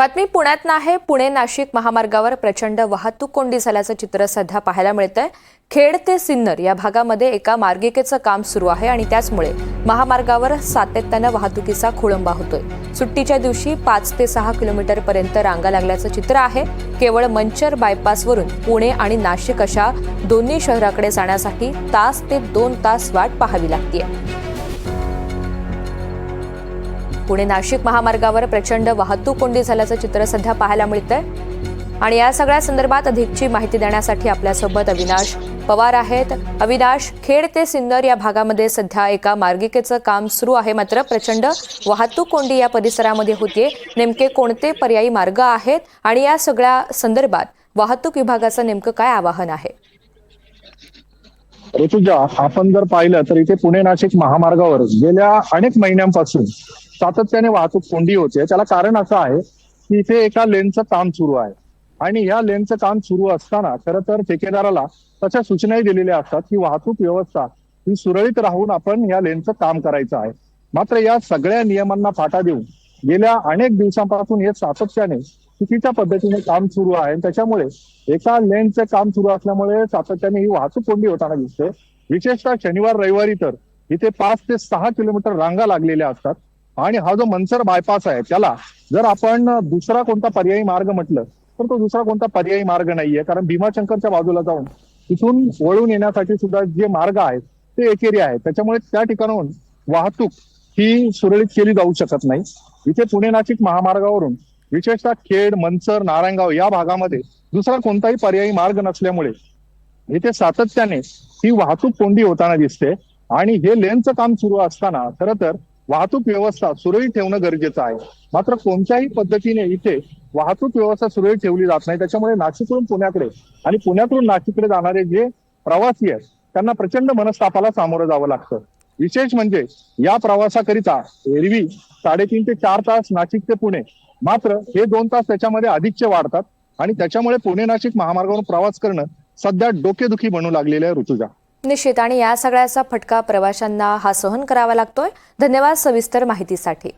बातमी पुण्यात आहे पुणे नाशिक महामार्गावर प्रचंड वाहतूक कोंडी झाल्याचं चित्र सध्या पाहायला मिळतंय. खेड ते सिन्नर या भागामध्ये एका मार्गिकेचं काम सुरू आहे आणि त्याचमुळे महामार्गावर सातत्यानं वाहतुकीचा खोळंबा होतोय. सुट्टीच्या दिवशी पाच ते सहा किलोमीटर पर्यंत रांगा लागल्याचं चित्र आहे. केवळ मंचर बायपासवरून पुणे आणि नाशिक अशा दोन्ही शहराकडे जाण्यासाठी तास ते दोन तास वाट पाहावी लागतीये. पुणे नाशिक महामार्गावर प्रचंड वाहतूक कोंडी झाल्याचं चित्र सध्या पाहायला मिळतंय. आणि या सगळ्या संदर्भात अधिकची माहिती देण्यासाठी आपल्यासोबत अविनाश पवार आहेत. अविनाश खेड ते सिन्नर या भागामध्ये सध्या एका मार्गिकेचं काम सुरू आहे. मात्र प्रचंड वाहतूक कोंडी या परिसरामध्ये होतीये. नेमके कोणते पर्यायी मार्ग आहेत? आणि या सगळ्या संदर्भात वाहतूक विभागाचं नेमकं काय आवाहन आहे? ऋतुजा आपण जर पाहिलं तर इथे पुणे नाशिक महामार्गावर गेल्या अनेक महिन्यांपासून सातत्याने वाहतूक कोंडी होते. त्याला कारण असं आहे की इथे एका लेनचं काम सुरू आहे. आणि या लेनचं काम सुरू असताना खरं तर ठेकेदाराला तशा सूचनाही दिलेल्या असतात की वाहतूक व्यवस्था ही सुरळीत राहून आपण या लेनचं काम करायचं आहे. मात्र या सगळ्या नियमांना फाटा देऊन गेल्या अनेक दिवसांपासून हे सातत्याने चुकीच्या पद्धतीने काम सुरू आहे. त्याच्यामुळे एका लेनचं काम सुरू असल्यामुळे सातत्याने ही वाहतूक कोंडी होताना दिसते. विशेषतः शनिवार रविवारी तर इथे पाच ते सहा किलोमीटर रांगा लागलेल्या असतात. आणि हा जो मनसर बायपास आहे त्याला जर आपण दुसरा कोणता पर्यायी मार्ग म्हटलं तर तो दुसरा कोणता पर्यायी मार्ग नाहीये. कारण भीमाशंकरच्या बाजूला जाऊन तिथून वळून येण्यासाठी सुद्धा जे मार्ग आहेत ते एकेरी आहेत. त्याच्यामुळे त्या ठिकाणाहून वाहतूक ही सुरळीत केली जाऊ शकत नाही. इथे पुणे नाशिक महामार्गावरून विशेषतः खेड मनसर नारायणगाव या भागामध्ये दुसरा कोणताही पर्यायी मार्ग नसल्यामुळे इथे सातत्याने ही वाहतूक कोंडी होताना दिसते. आणि हे लेनचं काम सुरू असताना खरं तर वाहतूक व्यवस्था सुरळीत ठेवणं गरजेचं आहे. मात्र कोणत्याही पद्धतीने इथे वाहतूक व्यवस्था सुरळीत ठेवली जात नाही. त्याच्यामुळे नाशिकवरून पुण्याकडे आणि पुण्यातून नाशिककडे जाणारे जे प्रवासी आहेत त्यांना प्रचंड मनस्तापाला सामोरं जावं लागतं. विशेष म्हणजे या प्रवासाकरिता एरवी साडेतीन ते चार तास नाशिक ते पुणे. मात्र हे दोन तास त्याच्यामध्ये अधिकचे वाढतात आणि त्याच्यामुळे पुणे नाशिक महामार्गावरून प्रवास करणं सध्या डोकेदुखी बनू लागलेलं आहे ऋतुजा. निश्चित आणि या सगळ्याचा फटका प्रवाशांना हा सहन करावा लागतोय. धन्यवाद सविस्तर माहितीसाठी.